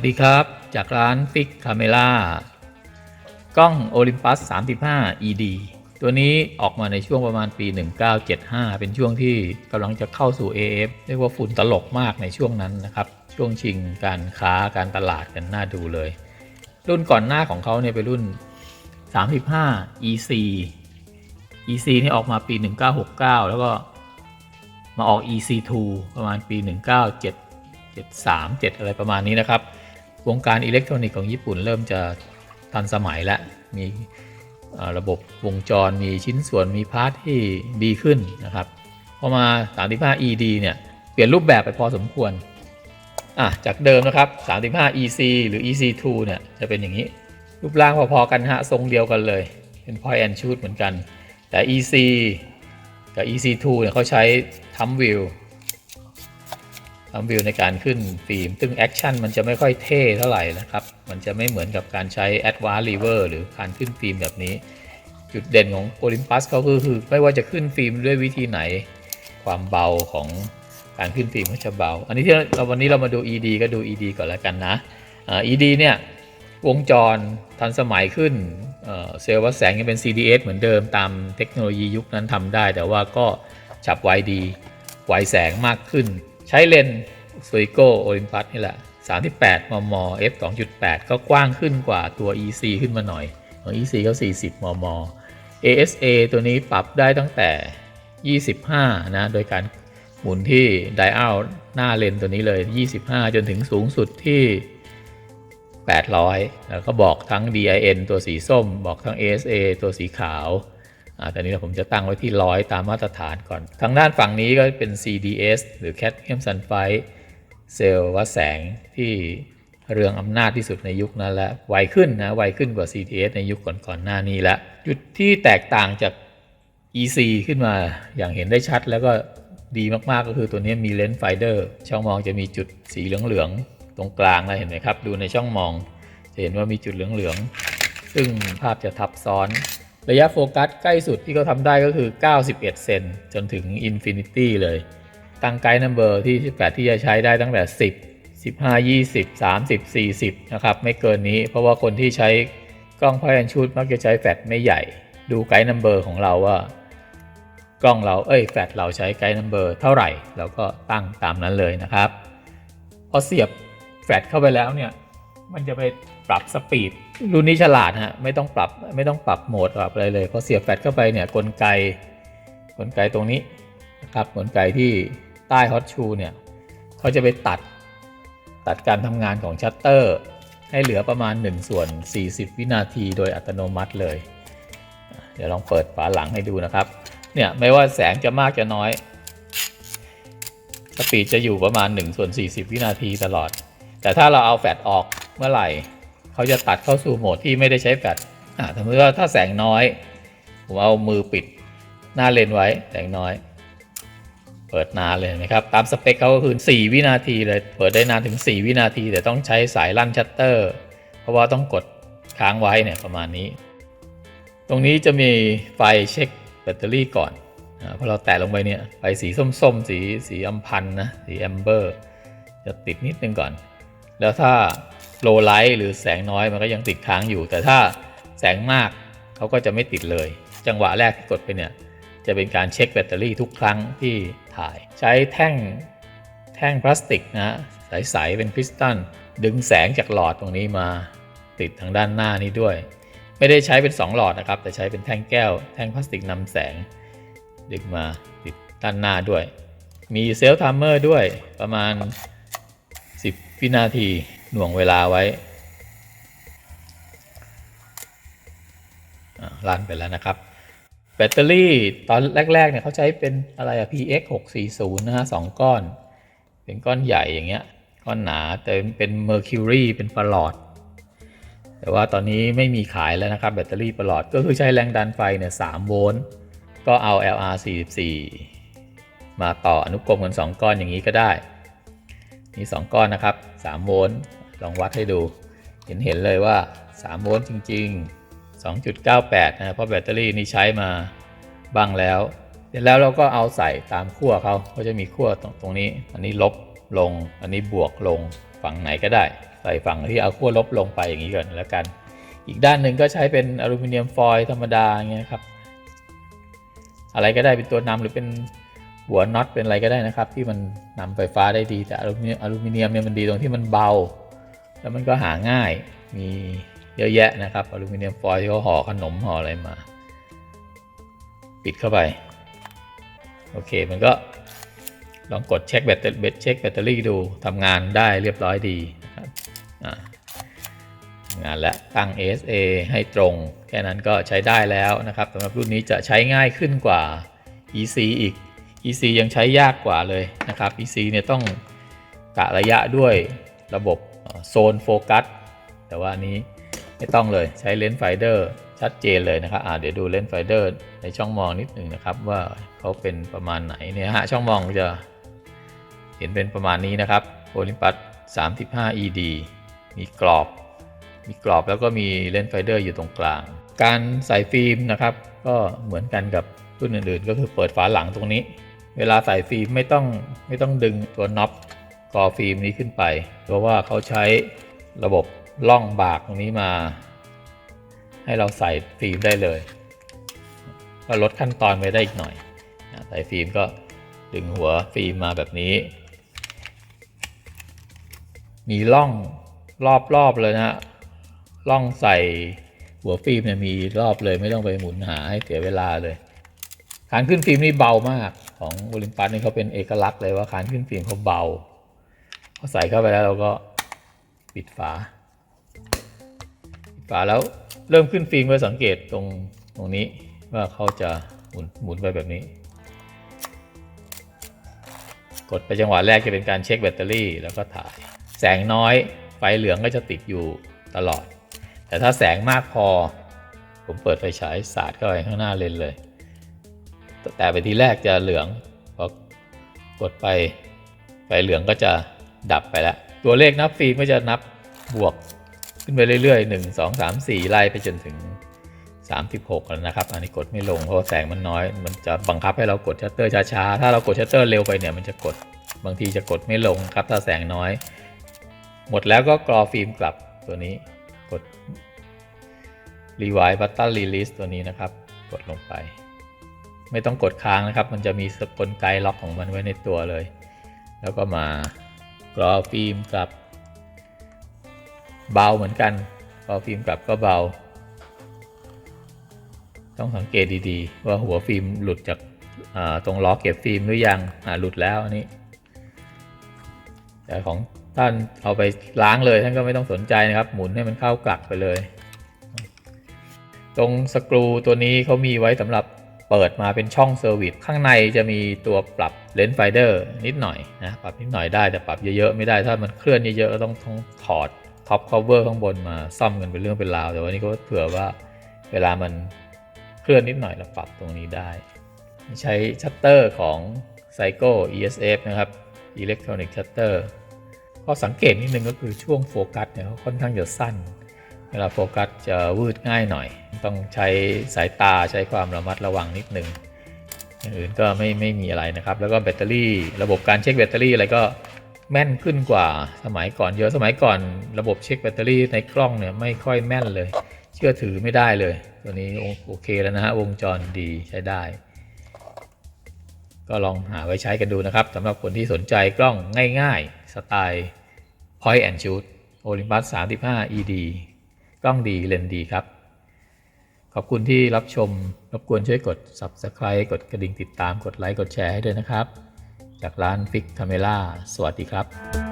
สดีครับ จากร้านฟิกคาเมล่ากล้อง Olympus 35 ED ตัวนี้ออกมาในช่วงประมาณปี 1975 เป็นช่วงที่กำลังจะเข้าสู่ AF เรียกว่าฝุ่นตลกมากในช่วงนั้นนะครับ ช่วงชิงการค้าการตลาดกันน่าดูเลย รุ่นก่อนหน้าของเขาเนี่ยเป็นรุ่น 35 EC EC นี่ออกมาปี 1969 แล้วก็มาออก EC2 ประมาณปี 1977 73 7 อะไรประมาณนี้นะครับ วงการอิเล็กทรอนิกส์ของญี่ปุ่นเริ่มจะทันสมัยแล้วมีระบบวงจรมีชิ้นส่วนมีพาร์ทที่ดีขึ้นนะครับพอมา 35 ED เนี่ย เปลี่ยนรูปแบบไปพอสมควร อะ จากเดิมนะครับ 35 EC หรือ EC2 เนี่ย จะเป็นอย่างนี้ รูปร่างพอๆกันฮะ ทรงเดียวกันเลย เป็น point and shoot เหมือนกัน แต่ EC กับ EC2 เนี่ยเขาใช้ทัมวิว ทำวิวในการขึ้นฟิล์มซึ่งแอคชั่นมันจะไม่ค่อยเท่เท่าไหร่นะครับ มันจะไม่เหมือนกับการใช้ Advanced Lever หรือการขึ้นฟิล์มแบบนี้ จุดเด่นของ Olympus เขาก็คือไม่ว่าจะขึ้นฟิล์มด้วยวิธีไหน ความเบาของการขึ้นฟิล์มก็จะเบา อันนี้ที่เราวันนี้เรามาดู ED ก็ดู ED ก่อนแล้วกันนะอ่า ED เนี่ยวงจรทันสมัยขึ้นเอ่อเซลล์วัดแสงยังเป็น CDS เหมือนเดิมตามเทคโนโลยียุคนั้นทำได้ แต่ว่าก็ฉับไวดีไวแสงมากขึ้น ใช้เลนส์ซูริโกโอลิมปัสนี่แหละ 38 มม f 2.8 ก็กว้างขึ้นกว่าตัว EC ขึ้นมาหน่อยของ EC ก็ 40 มม ASA ตัวนี้ปรับได้ตั้งแต่ 25 นะ โดยการหมุนที่ไดอัลหน้าเลนส์ตัวนี้เลย 25 จนถึงสูงสุดที่ 800 แล้วก็บอกทั้ง DIN ตัวสีส้ม บอกทั้ง ASA ตัวสีขาว อ่าตอนนี้ผมจะตั้งไว้ที่ร้อยตามมาตรฐานก่อน ทางด้านฝั่งนี้ก็เป็น CDS หรือ Cadmium Sulfide เซลล์วัดแสงที่เรืองอำนาจที่สุดในยุคนั้นแล้วไวขึ้นนะไวขึ้นกว่า CDS ในยุคก่อนๆหน้านี้แล้วจุดที่แตกต่างจาก EC ขึ้นมาอย่างเห็นได้ชัดแล้วก็ดีมากๆก็คือตัวนี้มีเลนส์ไฟเดอร์ช่องมองจะมีจุดสีเหลืองๆ ตรงกลางนะเห็นไหมครับ ดูในช่องมอง จะเห็นว่ามีจุดเหลืองๆ ซึ่งภาพจะทับซ้อน ระยะโฟกัสใกล้สุดที่เขาทำได้ก็คือ 91 เซนจนถึงอินฟินิตี้เลย ตั้งไกด์นัมเบอร์ที่ 18 ที่จะใช้ได้ตั้งแต่ 10 15 20 30 40 นะครับ ไม่เกินนี้เพราะว่าคนที่ใช้กล้องพอยแอนชูดมักจะใช้แฟลชไม่ใหญ่ ดูไกด์นัมเบอร์ของเราว่ากล้องเราเอ้ยแฟลชเราใช้ไกด์นัมเบอร์เท่าไหร่เราก็ตั้งตามนั้นเลยนะครับ พอเสียบแฟลชเข้าไปแล้วเนี่ย มันจะไปปรับสปีดรุ่นนี้ฉลาดฮะไม่ต้องปรับไม่ต้องปรับโหมดปรับอะไรเลยพอเสียบแฟลชเข้าไปเนี่ยกลไกกลไกตรงนี้นะครับกลไกที่ใต้ฮอตชูเนี่ยเขาจะไปตัดตัดการทำงานของชัตเตอร์ ให้เหลือประมาณ 1 ส่วน 40 วินาทีโดยอัตโนมัติเลย เดี๋ยวลองเปิดฝาหลังให้ดูนะครับ เนี่ยไม่ว่าแสงจะมากจะน้อยสปีดจะอยู่ประมาณ1ส่วน40 วินาทีตลอด แต่ถ้าเราเอาแฟลชออก เมื่อไหร่ เขาจะตัดเข้าสู่โหมดที่ไม่ได้ใช้แฟลชอ่าสมมติว่าถ้าแสงน้อย ผมเอามือปิดหน้าเลนไว้แสงน้อย เปิดนานเลยนะครับ ตามสเปคเขาก็คือ 4 วินาทีเลย เปิดได้นานถึง 4 วินาที แต่ต้องใช้สายลั่นชัตเตอร์ เพราะว่าต้องกดค้างไว้เนี่ยประมาณนี้ ตรงนี้จะมีไฟเช็คแบตเตอรี่ก่อนอาพอเราแตะลงไปเนี่ยไฟสีส้มๆ สีสีอัมพันนะ สีแอมเบอร์ จะติดนิดนึงก่อน แล้วถ้า โลไลท์หรือแสงน้อยมันก็ยังติดค้างอยู่ แต่ถ้าแสงมากเขาก็จะไม่ติดเลย จังหวะแรกที่กดไปเนี่ยจะเป็นการเช็คแบตเตอรี่ทุกครั้งที่ถ่าย ใช้แท่งแท่งพลาสติกนะใสๆเป็นคริสตัลดึงแสงจากหลอดตรงนี้มาติดทางด้านหน้านี้ด้วย ไม่ได้ใช้เป็น 2 หลอดนะครับ แต่ใช้เป็นแท่งแก้ว แท่งพลาสติกนำแสง ดึงมาติดด้านหน้าด้วย มีเซลล์ไทม์เมอร์ด้วยประมาณ 10 วินาที หน่วงเวลาไว้ลั่นไปแล้วนะครับ แบตเตอรี่ตอนแรกๆเนี่ยเขาใช้เป็นอะไรอะ PX 640นะฮะสองก้อน เป็นก้อนใหญ่อย่างเงี้ย ก้อนหนาแต่เป็น Mercury เป็นประหลอด แต่ว่าตอนนี้ไม่มีขายแล้วนะครับ แบตเตอรี่ประหลอดก็คือใช้แรงดันไฟเนี่ย3โวลต์ก็เอา LR 44มาต่ออนุกรมกัน 2 ก้อนอย่างนี้ก็ได้ มี 2 ก้อนนะครับ 3 โวลต์ ลองวัดให้ดู เห็นเห็นเลยว่า 3 โวลต์จริง ๆ 2.98 นะ เพราะแบตเตอรี่นี่ใช้มาบ้างแล้ว เสร็จแล้วเราก็เอาใส่ตามขั้วเขาเขาจะมีขั้วตรงตรงนี้ อันนี้ลบลง อันนี้บวกลง ฝั่งไหนก็ได้ ใส่ฝั่งที่เอาขั้วลบลงไปอย่างนี้ก่อนแล้วกัน อีกด้านหนึ่งก็ใช้เป็นอลูมิเนียมฟอยล์ธรรมดาอย่างเงี้ยครับ อะไรก็ได้เป็นตัวนำหรือเป็นหัวน็อตเป็นอะไรก็ได้นะครับ ที่มันนำไฟฟ้าได้ดีแต่อลูมิเนียมอลูมิเนียมเนี่ยมันดีตรงที่มันเบา แล้วมันก็หาง่ายมีเยอะแยะนะครับอลูมิเนียมฟอยล์ที่เขาห่อขนมห่ออะไรมา ปิดเข้าไป โอเคมันก็ลองกดเช็คแบตเตอรี่เช็คแบตเตอรี่ดูทำงานได้เรียบร้อยดีนะครับงานและตั้ง ASA ให้ตรง แค่นั้นก็ใช้ได้แล้วนะครับสำหรับรุ่นนี้จะใช้ง่ายขึ้นกว่า EC อีก EC ยังใช้ยากกว่าเลยนะครับ EC เนี่ยต้องกะระยะด้วยระบบ โซนโฟกัสแต่ว่านี้ไม่ต้องเลยใช้เลนส์ไฟเดอร์ชัดเจนเลยนะครับอ่าเดี๋ยวดูเลนส์ไฟเดอร์ในช่องมองนิดหนึ่งนะครับ ว่าเขาเป็นประมาณไหนเนี่ยฮะช่องมองจะเห็นเป็นประมาณนี้นะครับโอลิมปัส35 ED มีกรอบ มีกรอบแล้วก็มีเลนส์ไฟเดอร์อยู่ตรงกลาง การใส่ฟิล์มนะครับ ก็เหมือนกันกับรุ่นอื่นๆ ก็คือเปิดฝาหลังตรงนี้ เวลาใส่ฟิล์มไม่ต้องไม่ต้องดึงตัวน็อป กอฟิล์มนี้ขึ้นไป เพราะว่าเขาใช้ระบบล่องบากตรงนี้มา ให้เราใส่ฟิล์มได้เลย ก็ลดขั้นตอนไปได้อีกหน่อยใส่ฟิล์มก็ดึงหัวฟิล์มมาแบบนี้ มีล่องรอบๆเลยนะฮะล่องใส่หัวฟิล์มเนี่ยมีรอบเลยไม่ต้องไปหมุนหาให้เสียเวลาเลยคานขึ้นฟิล์มนี่เบามากของโอลิมปัสนี่เขาเป็นเอกลักษณ์เลยว่าคานขึ้นฟิล์มเขาเบา พอใส่เข้าไปแล้วเราก็ปิดฝาปิดฝาแล้วเริ่มขึ้นฟิล์มก็สังเกตตรงตรงนี้ว่าเขาจะหมุนหมุนไปแบบนี้ กดไปจังหวะแรกจะเป็นการเช็คแบตเตอรี่แล้วก็ถ่าย แสงน้อยไฟเหลืองก็จะติดอยู่ตลอด แต่ถ้าแสงมากพอ ผมเปิดไฟฉายสาดเข้าไปข้างหน้าเลนเลย แต่ไปทีแรกจะเหลืองพอกดไปไฟเหลืองก็จะ ดับไปแล้ว ตัวเลขนับฟิล์มก็จะนับบวกขึ้นไปเรื่อยๆ 1 2 3 4 ไล่ไปจนถึง 36แล้วนะครับ อันนี้กดไม่ลงเพราะาแสงมันน้อย มันจะบังคับให้เรากดชัตเตอร์ช้าๆ ถ้าเรากดชัตเตอร์เร็วไปเนี่ยมันจะกดบางทีจะกดไม่ลงครับ ถ้าแสงน้อย หมดแล้วก็กรอฟิล์มกลับตัวนี้กด Rewind Button Release ตัวนี้นะครับ กดลงไป ไม่ต้องกดค้างนะครับ มันจะมีสกลไกล็อกของมันไว้ในตัวเลย แล้วก็มา กรอฟิล์มกลับ เบาเหมือนกันกรอฟิล์มกลับก็เบา ต้องสังเกตดีๆ ว่าหัวฟิล์มหลุดจากาตรงล้อเก็บฟิล์มหรือยังหลุดแล้วอันนี้แต่ของท่านเอาไปล้างเลยท่านก็ไม่ต้องสนใจนะครับ หมุนให้มันเข้ากลักไปเลย ตรงสกรูตัวนี้เขามีไว้สำหรับ เปิดมาเป็นช่องเซอร์วิสข้างในจะมีตัวปรับเลนส์ไฟเดอร์นิดหน่อยนะปรับนิดหน่อยได้แต่ปรับเยอะๆไม่ได้ถ้ามันเคลื่อนเยอะๆก็ต้องต้องถอดท็อปคอเวอร์ข้างบนมาซ่อมกันเป็นเรื่องเป็นราว แต่วันนี้ก็เผื่อว่าเวลามันเคลื่อนนิดหน่อยเราปรับตรงนี้ได้ ใช้ชัตเตอร์ของ Psycho ESF นะครับ Electronic Shutter ข้อสังเกตนิดนึงก็คือช่วงโฟกัสเนี่ยเขาค่อนข้างจะสั้น เวลาโฟกัสจะวืดง่ายหน่อย ต้องใช้สายตาใช้ความระมัดระวังนิดนึงอย่างอื่นก็ไม่ไม่มีอะไรนะครับ แล้วก็แบตเตอรี่ ระบบการเช็คแบตเตอรี่อะไรก็แม่นขึ้นกว่าสมัยก่อนเยอะสมัยก่อน ระบบเช็คแบตเตอรี่ในกล้องเนี่ยไม่ค่อยแม่นเลย เชื่อถือไม่ได้เลย ตัวนี้โอโอเคแล้วนะฮะวงจรดีใช้ได้ ก็ลองหาไว้ใช้กันดูนะครับสำหรับคนที่สนใจกล้องง่ายๆ สไตล์ Point and Shoot Olympus 35 ED กล้องดีเลนดีครับ ขอบคุณที่รับชม รบกวนช่วยกด Subscribe กดกระดิ่งติดตามกดไลค์กดแชร์ให้ด้วยนะครับ จากร้านฟิกคาเมล่าสวัสดีครับ